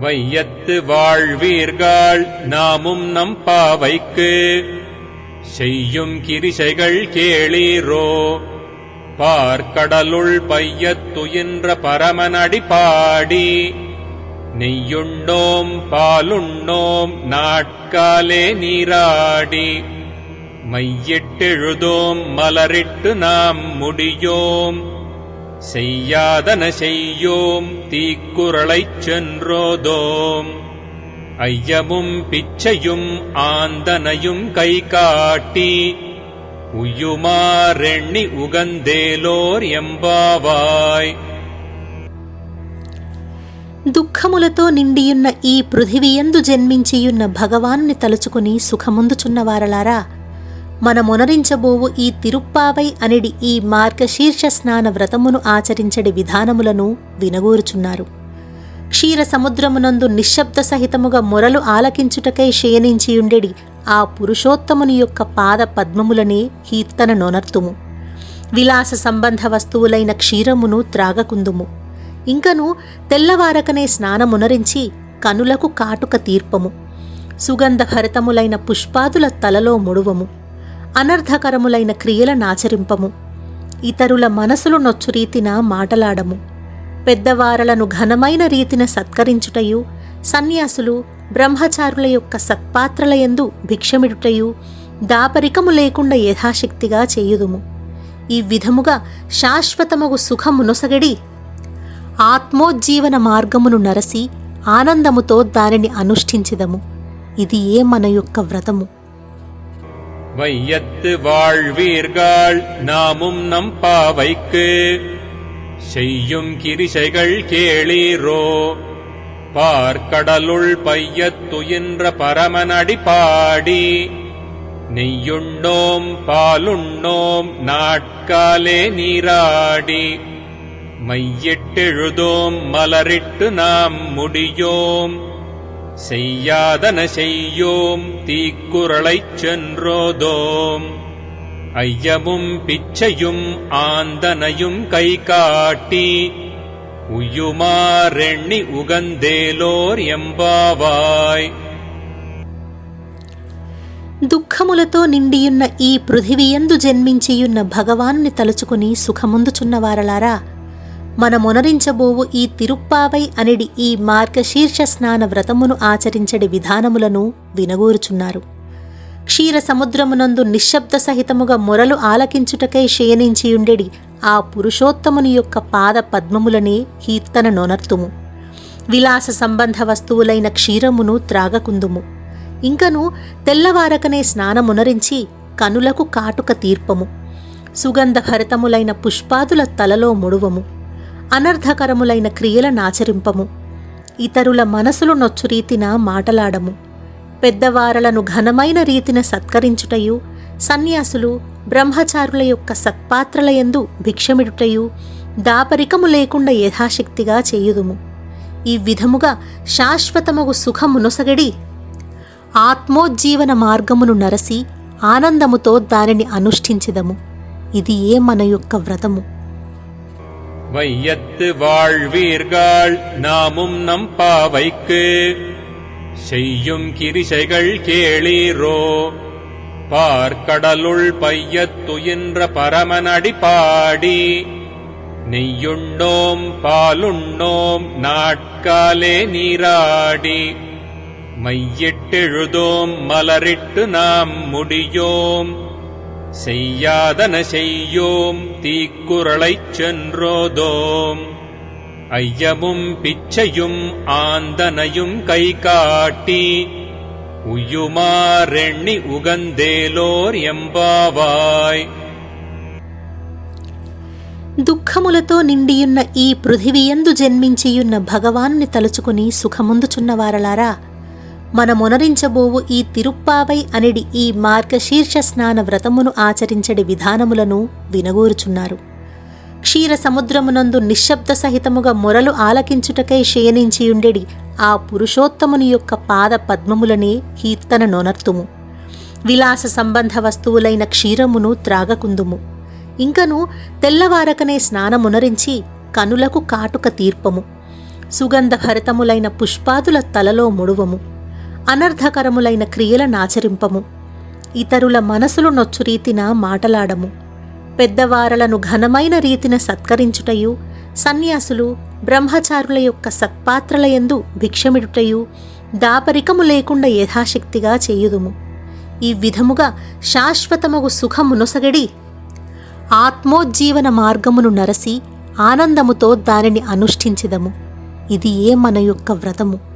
வையத்து வாழ்வீர்கள் நாமும் நம் பாவைக்கு. செய்யும் கிரிசைகள் கேளீரோ. பார்க்கடலுள் பையத்துயின்ற பரமனடி பாடி. நெய்யுண்ணோம் பாலுண்ணோம் நாட்காலே நீராடி. மையிட்டெழுதோம் மலரிட்டு நாம் முடியோம். செய்யாதன செய்யோம் தீக்குறளைச் சென்றோதோம் ஐயமும் பிச்சையும் ஆந்தனையும் கை காட்டி உய்யுமாறெண்ணி உகந்தேலோர் எம்பாவாய் దుఃఖములతో నిండియున్న ఈ పృథివియందు జన్మించియున్న భగవానుని తలుచుకుని సుఖముందుచున్నవారలారా మనమునరించబోవు ఈ తిరుప్పావై అనిడి ఈ మార్గశీర్ష స్నాన వ్రతమును ఆచరించడి విధానములను వినగూరుచున్నారు. క్షీర సముద్రమునందు నిశ్శబ్ద సహితముగా మొరలు ఆలకించుటకై శయనించియుండెడి ఆ పురుషోత్తముని యొక్క పాద పద్మములనే కీర్తన నొనర్తుము. విలాస సంబంధ వస్తువులైన క్షీరమును త్రాగకుందుము. ఇంకను తెల్లవారకనే స్నానమునరించి కనులకు కాటుక తీర్పము. సుగంధ భరితములైన పుష్పాదుల తలలో ముడువము. అనర్ధకరములైన క్రియల నాచరింపము ఇతరుల మనసులు నొచ్చు రీతిన మాటలాడము. పెద్దవారలను ఘనమైన రీతిన సత్కరించుటయు సన్యాసులు బ్రహ్మచారుల యొక్క సత్పాత్రలయందు భిక్షమిడుటయు దాపరికము లేకుండా యథాశక్తిగా చేయుదుము. ఈ విధముగా శాశ్వతమగు సుఖమునొసగడి ఆత్మోజ్జీవన మార్గమును నరసి ఆనందముతో దానిని అనుష్ఠించిదము. ఇది ఏ మన యొక్క వ్రతము. வையத்து வாழ்வீர்கள் நாமும் நம் பாவைக்கு. செய்யும் கிரிசைகள் கேளீரோ. பார்க்கடலுள் பையத்துயின்ற பரமனடி பாடி. நெய்யுண்ணோம் பாலுண்ணோம் நாட்காலே நீராடி. மையிட்டெழுதோம் மலரிட்டு நாம் முடியோம். செய்யாதன செய்யோம் தீக்குறளைச் சென்றோதோம் ஐயமும் பிச்சையும் ஆந்தனையும் கை காட்டி உய்யுமாறெண்ணி உகந்தேலோர் எம்பாவாய் దుఃఖములతో నిండియున్న ఈ పృథివియందు జన్మించియున్న భగవానుని తలుచుకుని సుఖముందుచున్నవారలారా మనమొనరించబోవు ఈ తిరుప్పావై అనిడి ఈ మార్గశీర్ష స్నాన వ్రతమును ఆచరించడి విధానములను వినగూరుచున్నారు. క్షీర సముద్రమునందు నిశ్శబ్ద సహితముగా మొరలు ఆలకించుటకై శయనించియుండెడి ఆ పురుషోత్తముని యొక్క పాద పద్మములనే కీర్తన నొనర్తుము. విలాస సంబంధ వస్తువులైన క్షీరమును త్రాగకుందుము. ఇంకను తెల్లవారకనే స్నానమునరించి కనులకు కాటుక తీర్పము. సుగంధ భరితములైన పుష్పాదుల తలలో ముడువము. అనర్ధకరములైన క్రియల నాచరింపము ఇతరుల మనసులు నొచ్చు రీతిన మాటలాడము. పెద్దవారలను ఘనమైన రీతిన సత్కరించుటయు సన్యాసులు బ్రహ్మచారుల యొక్క సత్పాత్రలయందు భిక్షమిడుటయు దాపరికము లేకుండా యథాశక్తిగా చేయుదుము. ఈ విధముగా శాశ్వతమగు సుఖమునొసగడి ఆత్మోజ్జీవన మార్గమును నరసి ఆనందముతో దానిని అనుష్ఠించిదము. ఇది ఏ మన యొక్క వ్రతము? வையத்து வாழ்வீர்கள் நாமும் நம் பாவைக்கு. செய்யும் கிரிசைகள் கேளீரோ. பார்க்கடலுள் பையத்துயின்ற பரமனடி பாடி. நெய்யுண்ணோம் பாலுண்ணோம் நாட்காலே நீராடி. மையிட்டெழுதோம் மலரிட்டு நாம் முடியோம். செய்யாதன செய்யோம் தீக்குறளைச் சென்றோதோம் ஐயமும் பிச்சையும் ஆந்தனையும் கை காட்டி உய்யுமாறெண்ணி உகந்தேலோர் எம்பாவாய் దుఃఖములతో నిండియున్న ఈ పృథివియందు జన్మించియున్న భగవానుని తలుచుకుని సుఖముందుచున్నవారలారా మనమొనరించబోవు ఈ తిరుప్పావై అనిడి ఈ మార్గశీర్ష స్నాన వ్రతమును ఆచరించడి విధానములను వినగూరుచున్నారు. క్షీర సముద్రమునందు నిశ్శబ్ద సహితముగా మొరలు ఆలకించుటకై శయనించియుండెడి ఆ పురుషోత్తముని యొక్క పాద పద్మములనే కీర్తన నొనర్తుము. విలాస సంబంధ వస్తువులైన క్షీరమును త్రాగకుందుము. ఇంకను తెల్లవారకనే స్నానమునరించి కనులకు కాటుక తీర్పము. సుగంధ భరితములైన పుష్పాదుల తలలో ముడువము. అనర్ధకరములైన క్రియల నాచరింపము ఇతరుల మనసులు నొచ్చు రీతిన మాటలాడము. పెద్దవారలను ఘనమైన రీతిన సత్కరించుటయు సన్యాసులు బ్రహ్మచారుల యొక్క సత్పాత్రలయందు భిక్షమిడుటయు దాపరికము లేకుండా యథాశక్తిగా చేయుదుము. ఈ విధముగా శాశ్వతమగు సుఖమునొసగడి ఆత్మోజ్జీవన మార్గమును నరసి ఆనందముతో దానిని అనుష్ఠించదము. ఇది ఏ మన యొక్క వ్రతము?